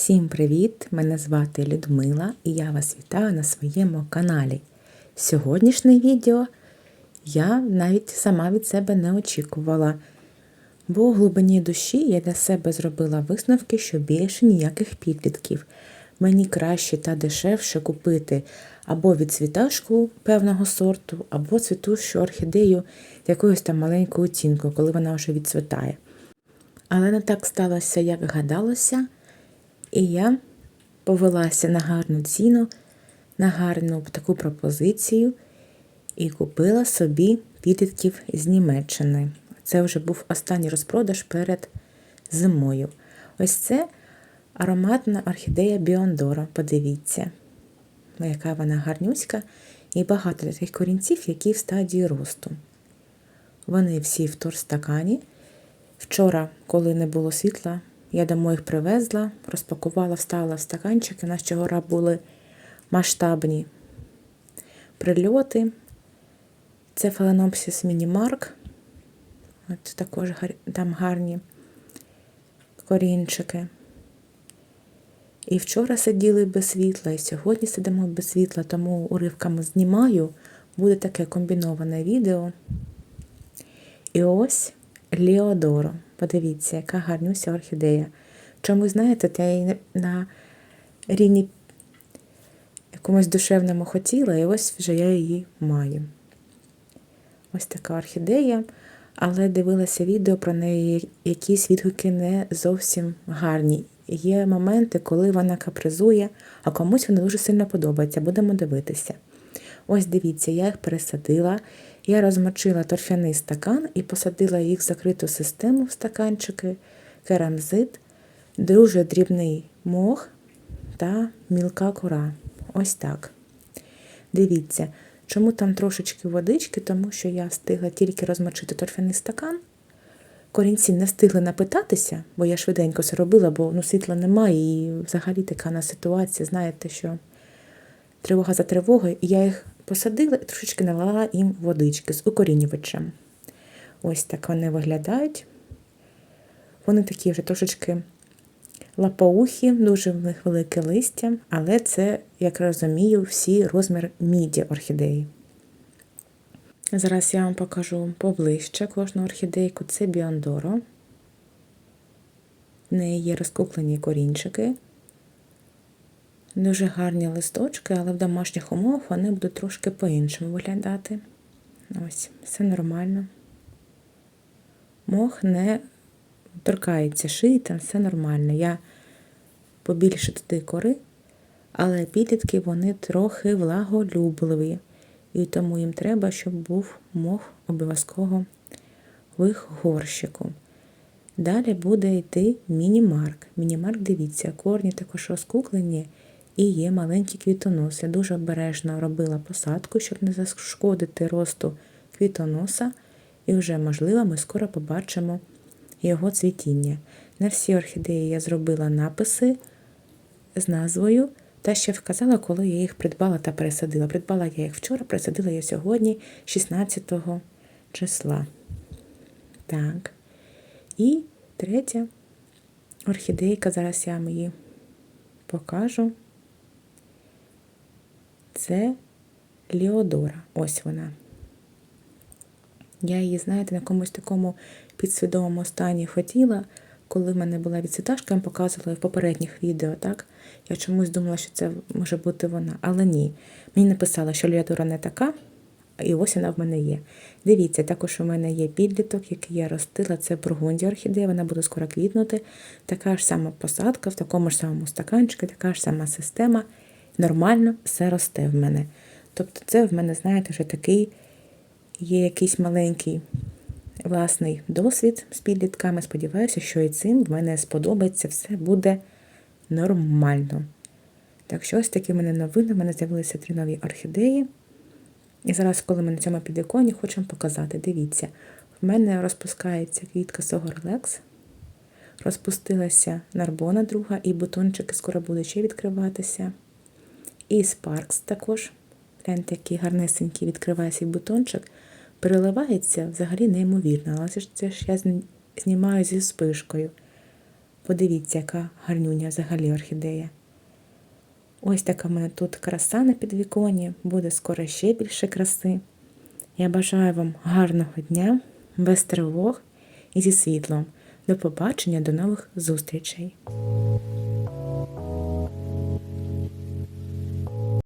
Всім привіт! Мене звати Людмила і я вас вітаю на своєму каналі. Сьогоднішнє відео я навіть сама від себе не очікувала, бо у глибині душі я для себе зробила висновки, що більше ніяких підлітків. Мені краще та дешевше купити або відцвіташку певного сорту, або цвітущу орхідею якоюсь там маленькою оцінкою, коли вона вже відцвітає. Але не так сталося, як гадалося. І я повелася на гарну ціну, на гарну таку пропозицію і купила собі підлітків з Німеччини. Це вже був останній розпродаж перед зимою. Ось це ароматна орхідея Біондора. Подивіться, яка вона гарнюська, і багато таких корінців, які в стадії росту. Вони всі в торстакані. Вчора, коли не було світла, я домой їх привезла, розпакувала, вставила в стаканчики. У нас чогора були масштабні прильоти. Це Фаленопсис Мінімарк. От також там гарні корінчики. І вчора сиділи без світла, і сьогодні сидимо без світла, тому уривками знімаю. Буде таке комбіноване відео. І ось Леодоро. Подивіться, яка гарнюся орхідея. Чому, знаєте, я її на рівні якомусь душевному хотіла, і ось вже я її маю. Ось така орхідея, але дивилася відео про неї, якісь відгуки не зовсім гарні. Є моменти, коли вона капризує, а комусь вона дуже сильно подобається. Будемо дивитися. Ось дивіться, я їх пересадила. Я розмочила торфяний стакан і посадила їх в закриту систему в стаканчики, керамзит, дуже дрібний мох та мілка кора. Ось так. Дивіться, чому там трошечки водички, тому що я встигла тільки розмочити торфяний стакан. Корінці не встигли напитатися, бо я швиденько це робила, бо ну, світла немає, і взагалі така на ситуація, знаєте, що тривога за тривогою, і я їх посадила і трошечки налила їм водички з укорінювачем. Ось так вони виглядають. Вони такі вже трошечки лапоухі, дуже в них велике листя, але це, як розумію, всі розмір міді орхідеї. Зараз я вам покажу поближче кожну орхідейку. Це Біондоро. В неї є розкуплені корінчики. Дуже гарні листочки, але в домашніх умовах вони будуть трошки по-іншому виглядати. Ось, все нормально. Мох не торкається шиї, там все нормально. Я побільше туди кори, але підлітки вони трохи влаголюбливі. І тому їм треба, щоб був мох обов'язково в їх горщику. Далі буде йти міні-марк. Міні-марк, дивіться, корні також розкуклені і є маленькі квітоноси. Дуже обережно робила посадку, щоб не зашкодити росту квітоноса. І вже, можливо, ми скоро побачимо його цвітіння. На всі орхідеї я зробила написи з назвою та ще вказала, коли я їх придбала та пересадила. Придбала я їх вчора, пересадила я сьогодні, 16 числа. Так. І третя орхідейка, зараз я вам її покажу. Це Ліодора. Ось вона. Я її, знаєте, на якомусь такому підсвідомому стані хотіла, коли в мене була відцвіташка, я вам показувала в попередніх відео, так? Я чомусь думала, що це може бути вона. Але ні. Мені написала, що Ліодора не така, і ось вона в мене є. Дивіться, також у мене є підліток, який я ростила. Це бургундія орхідея, вона буде скоро квітнути. Така ж сама посадка, в такому ж самому стаканчику, така ж сама система. Нормально все росте в мене. Тобто, це в мене, знаєте, вже такий є якийсь маленький власний досвід з підлітками. Сподіваюся, що і цим в мене сподобається, все буде нормально. Так що ось такі в мене новини. В мене з'явилися три нові орхідеї. І зараз, коли ми на цьому підвіконі, хочемо показати. Дивіться, в мене розпускається квітка Согорлекс. Розпустилася нарбона друга, і бутончики скоро будуть ще відкриватися. І Спаркс також. Гляньте, який гарнесенький відкриває свій бутончик. Переливається взагалі неймовірно. Але це ж я знімаю зі спишкою. Подивіться, яка гарнюня взагалі орхідея. Ось така в мене тут краса на підвіконі, буде скоро ще більше краси. Я бажаю вам гарного дня, без тривог і зі світлом. До побачення, до нових зустрічей!